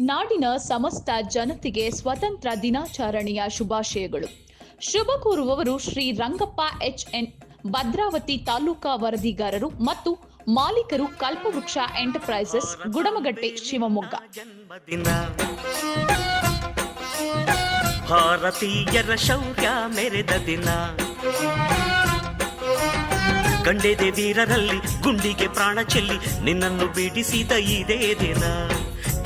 ನಾಡಿನ ಸಮಸ್ತ ಜನತೆಗೆ ಸ್ವತಂತ್ರ ದಿನಾಚರಣೆಯ ಶುಭಾಶಯಗಳು. ಶುಭ ಕೋರುವವರು ಶ್ರೀ ರಂಗಪ್ಪ ಎಚ್ ಎನ್ ಭದ್ರಾವತಿ ತಾಲೂಕಾ ವರದಿಗಾರರು ಮತ್ತು ಮಾಲೀಕರು ಕಲ್ಪವೃಕ್ಷ ಎಂಟರ್ಪ್ರೈಸಸ್ ಗುಡಮಗಟ್ಟೆ ಶಿವಮೊಗ್ಗ. ಭಾರತೀಯರ ಶೌರ್ಯ ಮೆರೆದ ದಿನ. ಗಂಡೆದೆ ವೀರರಲ್ಲಿ ಗುಂಡಿಗೆ ಪ್ರಾಣ ಚೆಲ್ಲಿ ನಿನ್ನನ್ನು ಬಿಡಿಸಿದ ಇದೇ ದಿನ.